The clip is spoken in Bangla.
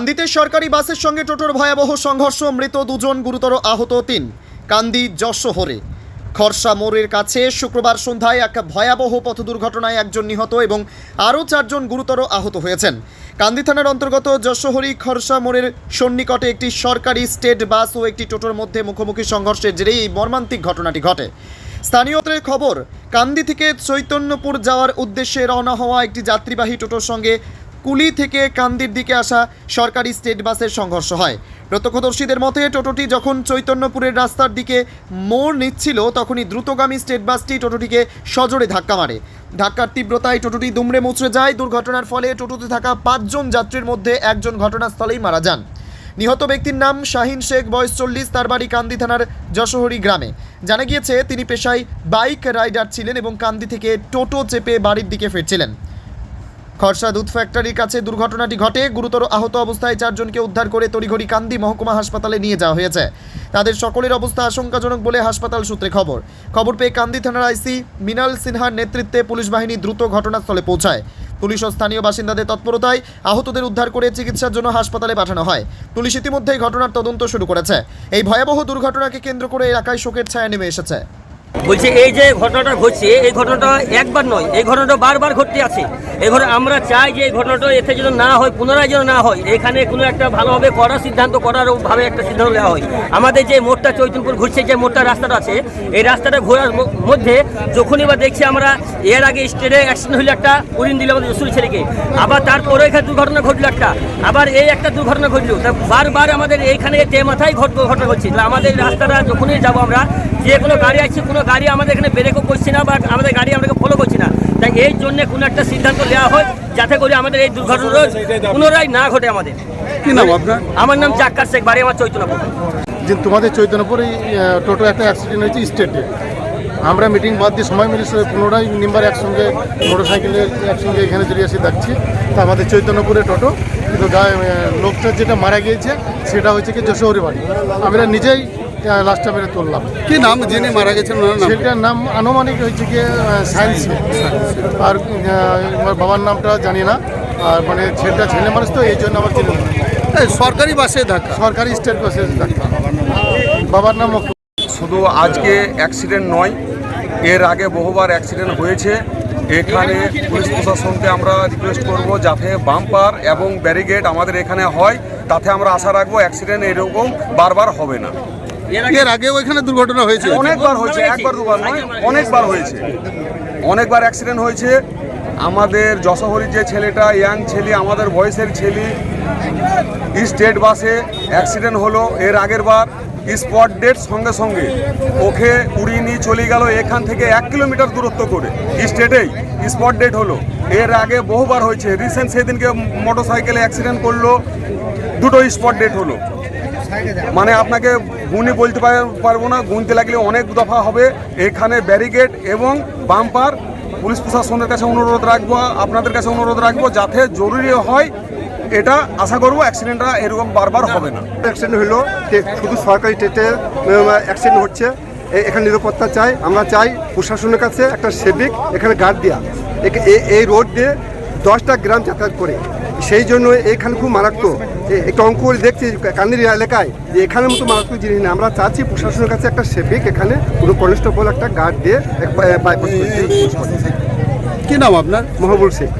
কান্দিতে সরকারি বাসের সঙ্গে টোটোর ভয়াবহ সংঘর্ষ, মৃত দুজন গুরুতর আহত তিন। কান্দি যশোহরে। খরসা মোড়ের কাছে শুক্রবার সন্ধ্যায় এক ভয়াবহ পথ দুর্ঘটনায় একজন নিহত এবং আরও চারজন গুরুতর আহত হয়েছেন। কান্দি থানার অন্তর্গত যশোহরি খরসা মোড়ের সন্নিকটে একটি সরকারি স্টেট বাস ও একটি টোটোর মধ্যে মুখোমুখি সংঘর্ষের জেরেই এই মর্মান্তিক ঘটনাটি ঘটে। স্থানীয়দের খবর, কান্দি থেকে চৈতন্যপুর যাওয়ার উদ্দেশ্যে রওনা হওয়া একটি যাত্রীবাহী টোটোর সঙ্গে কুলি থেকে কান্দির দিকে আসা সরকারি স্টেট বাসের সংঘর্ষ হয়। প্রত্যক্ষদর্শীদের মতে, টোটোটি যখন চৈতন্যপুরের রাস্তার দিকে মোড় নিচ্ছিল, তখনই দ্রুতগামী স্টেট বাসটি টোটোটিকে সজোরে ধাক্কা মারে। ধাক্কার তীব্রতায় টোটোটি দুমড়ে মুচড়ে যায়। দুর্ঘটনার ফলে টোটোতে থাকা পাঁচজন যাত্রীর মধ্যে একজন ঘটনাস্থলেই মারা যান। নিহত ব্যক্তির নাম শাহিন শেখ, বয়স চল্লিশ, তার বাড়ি কান্দি থানার যশোহরি গ্রামে। জানা গিয়েছে, তিনি পেশায় বাইক রাইডার ছিলেন এবং কান্দি থেকে টোটো চেপে বাড়ির দিকে ফিরছিলেন। খরসা দুধ ফ্যাক্টরির কাছে দুর্ঘটনাটি ঘটে। গুরুতর আহত অবস্থায় চারজনকে উদ্ধার করে তড়িঘড়ি কান্দি মহকুমা হাসপাতালে নিয়ে যাওয়া হয়েছে। তাদের সকলের অবস্থা আশঙ্কাজনক বলে হাসপাতাল সূত্রে খবর। খবর পেয়ে কান্দি থানার আইসি মিনাল সিনহার নেতৃত্বে পুলিশ বাহিনী দ্রুত ঘটনাস্থলে পৌঁছায়। পুলিশ ও স্থানীয় বাসিন্দাদের তৎপরতায় আহতদের উদ্ধার করে চিকিৎসার জন্য হাসপাতালে পাঠানো হয়। পুলিশ ইতিমধ্যেই ঘটনার তদন্ত শুরু করেছে। এই ভয়াবহ দুর্ঘটনাকে কেন্দ্র করে এলাকায় শোকের ছায়া নেমে এসেছে। বলছে, এই যে ঘটনাটা ঘটছে, এই ঘটনাটা একবার নয়, এই ঘটনাটা বারবার ঘটতে আছে। এই ঘটনা আমরা চাই যে এই ঘটনাটা এতে যেন না হয়, পুনরায় যেন না হয়। এখানে কোনো একটা ভালোভাবে করার সিদ্ধান্ত করার ভাবে একটা সিদ্ধান্ত নেওয়া হয়। আমাদের যে মোড়টা চৈতনপুর ঘুরছে, যে মোড়টা রাস্তাটা আছে, এই রাস্তাটা ঘোরার মধ্যে যখনই বা দেখছি আমরা, এর আগে স্টেটে অ্যাক্সিডেন্ট হলো একটা উড়িন দিল আমাদের যশুরি ছেলেকে। আবার তারপরে এখানে দুর্ঘটনা ঘটলো একটা। আবার এই একটা দুর্ঘটনা ঘটলো। তা বারবার আমাদের এইখানে তে মাথায় ঘট, ঘটনা ঘটছে। তাহলে আমাদের রাস্তাটা যখনই যাব আমরা যে কোনো গাড়ি আসছে কোনো গাড়ি আমাদের এখানে ব্রেকও করছে না বা আমাদের গাড়ি আমাদেরকে ফলো করছে না। তাই এই জন্য কোনো একটা সিদ্ধান্ত নেওয়া হয় যাতে করে আমাদের এই দুর্ঘটনা পুনরায় না ঘটে আমাদের। কি নাম আপনার? আমার নাম জাক্কার শেখ বাড়ি আমার চৈতন্যপুর। যে তোমাদের চৈতন্যপুরে টোটো একটা অ্যাক্সিডেন্ট হয়েছে স্টেটে আমরা মিটিং বাদ দিয়ে সময় মিলে পুনরায় মেম্বার একসঙ্গে মোটর সাইকেলে একসঙ্গে এখানে চলে এসে দেখছি। তা আমাদের চৈতন্যপুরে টোটো কিন্তু লোকটা যেটা মারা গিয়েছে সেটা হচ্ছে কি যশোহরি বাড়ি। আমরা নিজেই লাস্টটা মেরে তুললাম। কি নাম? যিনি মারা গেছেন ওনার নাম? সেটার নাম আনুমানিক হয়েছে কি সায়েন্স আর আমার বাবার নামটা জানি না। আর মানে ছেলেটা ছেলে মানুষ তো এই জন্য আমার চিনি না। সরকারি বাসে ধাক্কা? সরকারি স্টেট বাসে ডাক্তার বাবার নাম শুধু আজকে অ্যাক্সিডেন্ট নয় এর আগে বহুবার অ্যাক্সিডেন্ট হয়েছে। এখানে পুলিশ প্রশাসনকে আমরা রিকোয়েস্ট করব যাতে বাম্পার এবং ব্যারিগেড আমাদের এখানে হয়। তাতে আমরা আশা রাখব অ্যাক্সিডেন্ট এরকম বারবার হবে না। এর আগেও এখানে দুর্ঘটনা হয়েছে। অনেকবার হয়েছে একবার দুবার নয় অনেকবার হয়েছে। অনেকবার অ্যাক্সিডেন্ট হয়েছে। আমাদের যশোহরির যে ছেলেটা ইয়াং ছেলে আমাদের বয়সের ছেলে স্টেট বাসে অ্যাক্সিডেন্ট হলো। এর আগের বার স্পট ডেট সঙ্গে সঙ্গে ওকে উড়িয়ে নিয়ে চলে গেল এখান থেকে এক কিলোমিটার দূরত্ব করে। স্টেটেই স্পট ডেট হলো। এর আগে বহুবার হয়েছে। রিসেন্ট সেদিনকে মোটর সাইকেলে অ্যাক্সিডেন্ট করল। দুটো স্পট ডেট হলো। মানে আপনাকে গুণই বলতে পারব না, গুনতে লাগলে অনেক দফা হবে। এখানে ব্যারিকেড এবং বাম্পার, পুলিশ প্রশাসনের কাছে অনুরোধ রাখব, আপনাদের কাছে অনুরোধ রাখব, যাতে জরুরি হয় এটা, আশা করব অ্যাক্সিডেন্টটা এরকম বারবার হবে না। অ্যাক্সিডেন্ট হলো শুধু সরকারি টেটে অ্যাক্সিডেন্ট হচ্ছে এখানে নিরাপত্তা চাই, আমরা চাই প্রশাসনের কাছে একটা সেবিক এখানে গার্ড দেওয়া এই রোড দিয়ে দশটা গ্রাম যাতায়াত করে। সেই জন্য এখানে খুব মারাত্মক যে একটা অঙ্ক করে দেখছি কান্দির এলাকায় যে এখানের মতো মারাত্মক জিনিস নেই। আমরা চাচ্ছি প্রশাসনের কাছে একটা সেফিক এখানে পুরো কনস্টেবল একটা গার্ড দিয়ে বাইপাস কি নাম আপনার? মহাবুল শেখ।